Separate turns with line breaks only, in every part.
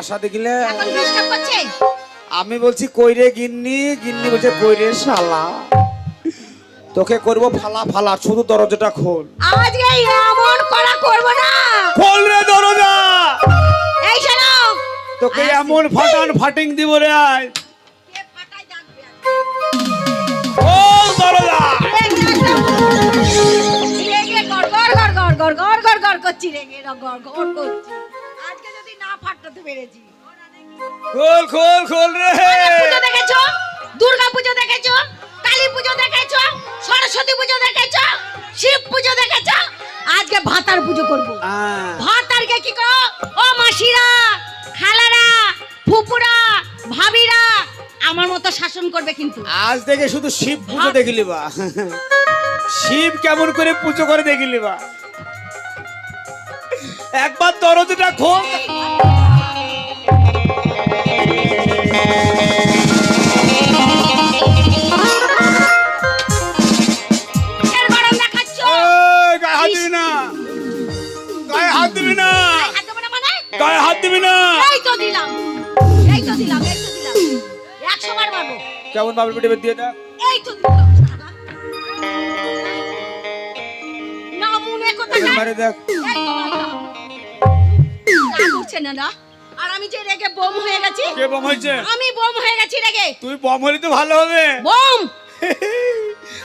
আশা দেখলে আমি বলছি কইরে গিন্নি? গিন্নি বলছে কইরে শালা? তোকে করব ফালা ফালা শুধু দরজাটা খোল।
এমন করা করব না।
খোল রে দরজা!
এই
তোকে এমন ফাটান ফাটিং দিব রে
আয়।
খোল দরজা!
গড় গড় গড় গড় গড় গড় গড় করছি রে গড় করছি। ফাটাতে পেরেছি।
খোল খোল খোল রে।
পুজো দেখেছ? দুর্গা পুজো দেখেছ? কালী পুজো দেখেছ? সরস্বতী পুজো দেখেছ? শিব পুজো দেখেছ? আজকে ভাতার পুজো করব। ভাতারকে কি করো? ও মাসিরা খালারা ফুপুরা ভাবিরা আমার মতো শাসন করবে কিন্তু।
আজ থেকে শুধু শিব পুজো দেখিলি বা। শিব কেমন করে পুজো করে দেখিলি বা। একবার দরজাটা খোল। কেমন বাবুল পেটে দিয়ে দেখ
এই তো না মনে কোথায়
মারে দেখ।
এই তো মারলাম। রাগ উঠছে না না। আর আমি যে রেগে বোম হয়ে গেছি
কে বম হয়েছে?
আমি বোম হয়ে গেছি রেগে।
তুই বম হলে তো ভালো হবে।
বোম!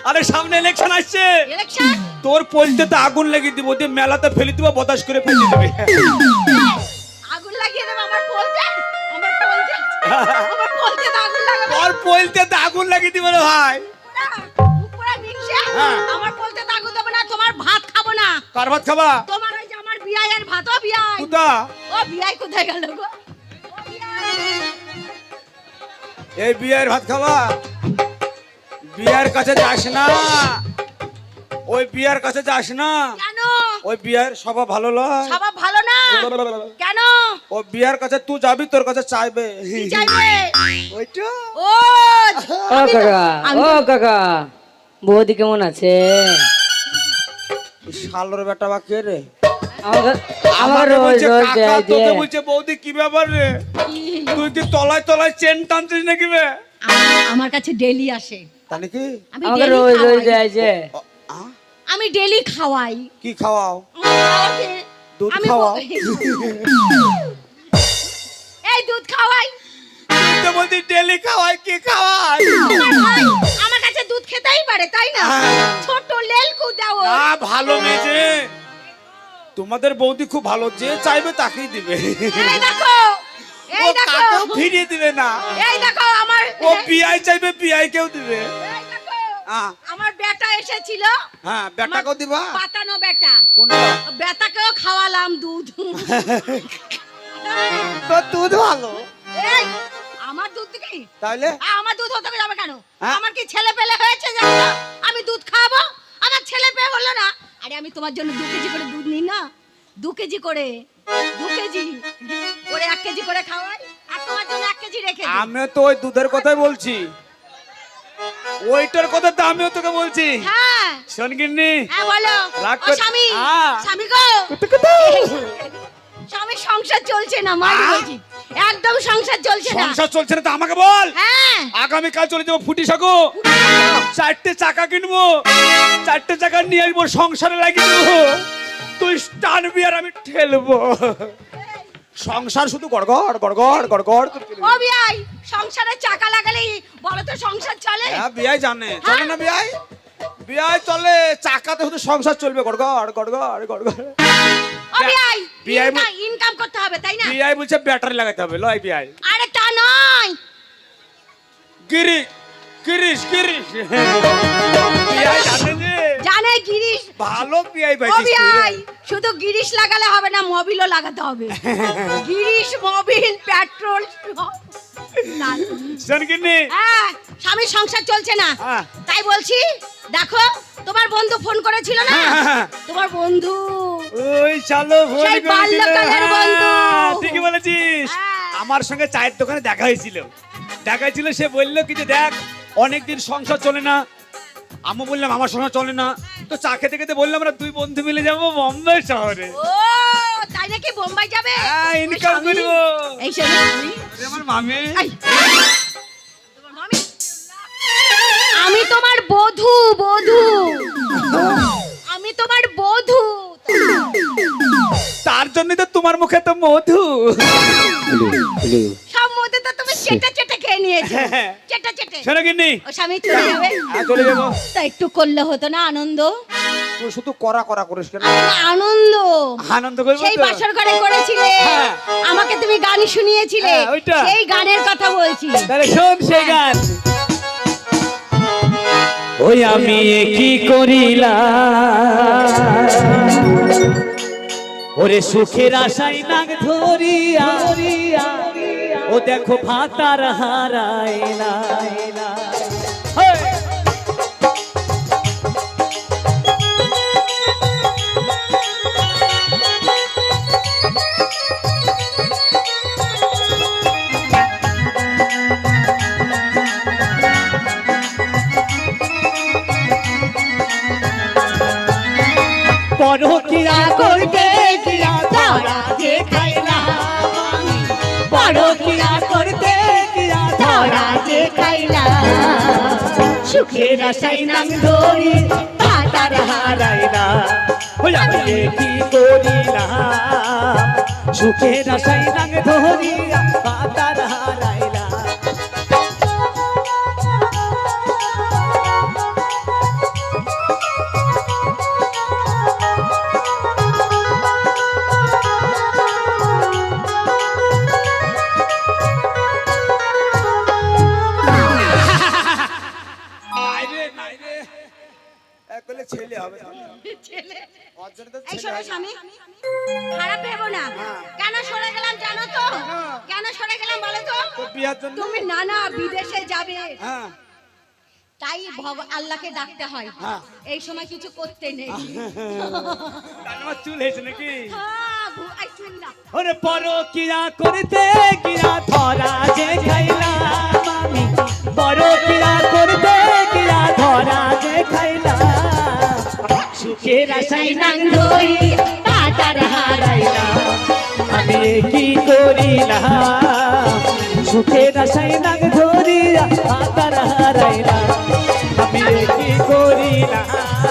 আরে সামনে ইলেকশন আসছে।
ইলেকশন
তোর পলতে তো আগুন লাগিয়ে দিব দিয়ে মেলাতে ফেলে দিব বতাস করে ফেলে দিবে। পলতে তো আগুন লাগিয়ে দিব রে ভাই। হ্যাঁ।
আমার বলতে তো আগুন দেবো না তোমার ভাত খাব না।
কার ভাত খাবা?
তোমার ওই যে আমার ও বিয়াই
কুদা
ও বিয়াই কোথায় গেল গো?
এই বিয়ের ভাত খাবা? বিয়ের কাছে যাস না। ওই বিয়ের কাছে যাস না। ওই বিয়ের সভা ভালো লয়
স্বভাব ভালো না। কেন?
ও বিয়ের কাছে তুই যাবি তোর কাছে চাইবে।
চাইবে?
ওইটা।
ও
ও কাকা ও কাকা বৌদি কেমন আছে?
শালোর বেটা বা কে রে?
আমাকে রোজ
বলছে
রোজ দেয়
তোকে বলছে বৌদি কি ব্যাপার রে? তুই কি তলায় তলায় চেন টানছিস নাকি বে
আমার- আমার কাছে ডেলি আসে।
তা নাকি?
আমি
আমাকে রোজ রোজ দেয় যে?
আমি ডেলি খাওয়াই।
কি খাওয়াও? দুধ খাওয়াও?
এই দুধ খাওয়াই।
তো বলছিস ডেলি খাওয়াই কি খাওয়াই?
আমার কাছে দুধ খেতেই পারে তাই না?
হ্যাঁ।
ছোট লেলকু দাও
না ভালো মেয়েছে তোমাদের বৌদি খুব ভালো যে চাইবে তাকেই দিবে।
এই দেখো এই দেখো।
ফিরিয়ে দিবে না।
এই দেখো আমার
ও বিআই চাইবে বিআই কেও দিবে।
আমার বেটা এসেছিল।
হ্যাঁ
আমার
দিবা?
পাতানো বেটা।
কোনটা
বেটাকেও খাওয়ালাম দুধ।
তো দুধ ভালো।
এই আমার দুধ কি?
তাহলে
আমার দুধ হতে যাবে কেন?
হ্যাঁ?
আমার কি ছেলে পেলে হয়েছে জানো আমি দুধ খাব? আমার ছেলে পেয়ে হলো না? আরে আমি তোমার জন্য দু কেজি করে দুধ নিই না? দু কেজি করে দু কেজি করে এক কেজি করে খাওয়াই আর তোমার জন্য এক কেজি রেখে।
আমি তো ওই দুধের কথাই বলছি। ওইটার কথা তো আমিও তোকে বলছি।
হ্যাঁ। হ্যাঁ বলো।
রাগ কর-
স্বামী স্বামী গো। স্বামী সংসার চলছে না বলছি। একদম সংসার চলছে না।
সংসার চলছে না তো আমাকে বল।
হ্যাঁ।
আগামী কাল চলে যাব ফুটি সাকু চারটে চাকা কিনবো। চারটে চাকা নিয়ে আসব সংসারে লাগিয়ে দেবো। তুই টানবি আর আমি ঠেলবো। সংসার শুধু গড়গড় গড়গড় গড়গড়।
ও। বিয়াই সংসারে চাকা লাগালেই বলো তো সংসার চলে?
হ্যাঁ বিয়াই জানে। চলে না বিয়াই বিয়াই চলে চাকাতে শুধু সংসার চলবে। গড়গড় গড়গড় গড়গড়।
ও বিয়াই
বিয়াই
ইনকাম করতে হবে তাই না?
বিয়াই বলছে ব্যাটারি লাগাতে হবে লয় বিয়াই
আরে তা নয়।
গিরি গিরিশ গিরিশ। বিয়াই জানে
জানে গিরিশ
ভালো তুই
শুধু গিরিশ লাগালে হবে না মোবিলও লাগাতে হবে। Girish mobil petrol. হ্যাঁ স্বামীর সংসার চলছে না।
হ্যাঁ।
তাই বলছি দেখো তোমার বন্ধু ফোন করেছিল না?
হ্যাঁ।
তোমার বন্ধু।
ওই চালো ফোন
সেই
করেছিল।
বন্ধু।
ঠিকই বলেছিস। আমার সঙ্গে চায়ের দোকানে দেখা হয়েছিল। দেখা হয়েছিল সে বলল কি যে দেখ অনেকদিন সংসার চলে না। আমি বললাম আমার সংসার চলে না। তো চা খেতে খেতে বললাম আমরা দুই বন্ধু মিলে যাব বম্বে শহরে।
ও তাই নাকি বোম্বাই যাবে?
হ্যাঁ, income
স্বামী? এই শোনো
আমার মামি।
আমি তোমার বধূ বধূ। আমি তোমার বধূ।
তার জন্য তো তোমার মুখে তো মধু
সব মধ্যে তো তুমি চেটে চেটে খেয়ে নিয়েছো
হ্যাঁ।
চেটে চেটে।
শোনো কিন্নি
ও স্বামী চলে যাবে।
হ্যাঁ, চলে যাব।
তা একটু করলে হতো না আনন্দ?
তুই শুধু করা করা করিস কেন?
আনন্দ।
আনন্দ করব
সেই বাসর ঘরে করেছিলে।
হ্যাঁ।
আমাকে তুমি গান শুনিয়েছিলে।
হ্যাঁ,
সেই গানের কথা বলছি।
তাহলে শোন সেই গান। ওই আমি কি করিলাম? ওরে সুখের আশাই নাগ ধরিয়া। ও দেখো ভাতার হারাই না। পরকিয়া সুখের আশাই নাম ধরি পাতার হারাই না। আমি কি করিলাম সুখের আশাই নাম ধরি পাতার হারাইলা হয়। না।
স্বামী? খারাপ ভেবো না।
হ্যাঁ।
কেন সরে গেলাম জানো তো? কেন সরে গেলাম বলো তো?
তো বিয়ার জন্য?
তুমি নানা বিদেশে যাবে।
হ্যাঁ।
তাই ভগ আল্লাহকে ডাকতে হয়। এই সময় কিছু করতে নেই।
চুল হয়েছে নাকি। ওরে পরো কিয়া করতে কিয়া ধরা যে খাইলাম আমি। বড় কিয়া করতে সুখের আশাই নাং ধরি পাতার হারাইলাম। আমি কি করিলাম? সুখের আশাই নাং ধরি হারাইলাম। আমি কি করিলাম?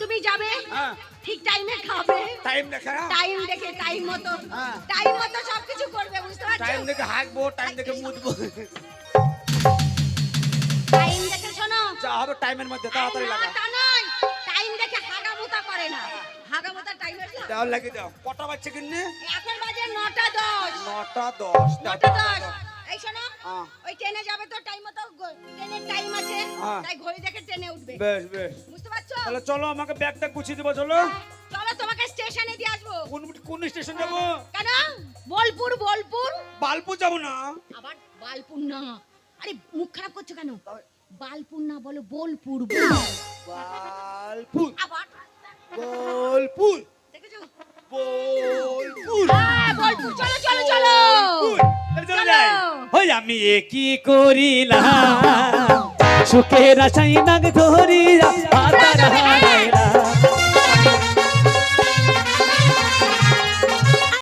তুমি যাবে
হ্যাঁ।
ঠিক টাইমে খাবে।
টাইম দেখে হ্যাঁ।
টাইম দেখে টাইম মতো।
হ্যাঁ।
টাইম মতো সবকিছু করবে বুঝতে পারছ?
টাইম দেখে হাঁকবো টাইম দেখে মুদবো
টাইম দেখে শোনো।
যা হবে টাইমের মধ্যে তাড়াতাড়ি লাগা।
তা নয়। টাইম দেখে হাগামুতা করে না। হাগামুতা টাইমের
দাও লাগিয়ে দাও। কটা বাজছে কিনে
এখন বাজে
9টা
10
9টা
10 9টা
10
ওই ট্রেনে যাবে তো টাইম মতো ট্রেনের টাইম আছে
হ্যাঁ।
তাই ঘড়ি দেখে ট্রেনে উঠবে।
বেশ বেশ।
বুঝতে পারছ?
তাহলে চলো আমাকে ব্যাগটা গুছিয়ে দেবো চলো।
চলো তোমাকে স্টেশনে দিয়ে আসব।
কোন কোন স্টেশন যাব?
কেন? বোলপুর বোলপুর।
বালপুর যাব না।
আবার বালপুর না। আরে মুখ খারাপ করছ কেন? বালপুর না বলো বোলপুর।
বালপুর।
আবার।
বোলপুর। আমি কি করিলাম। সুখের আশাই নাগ ধরিয়া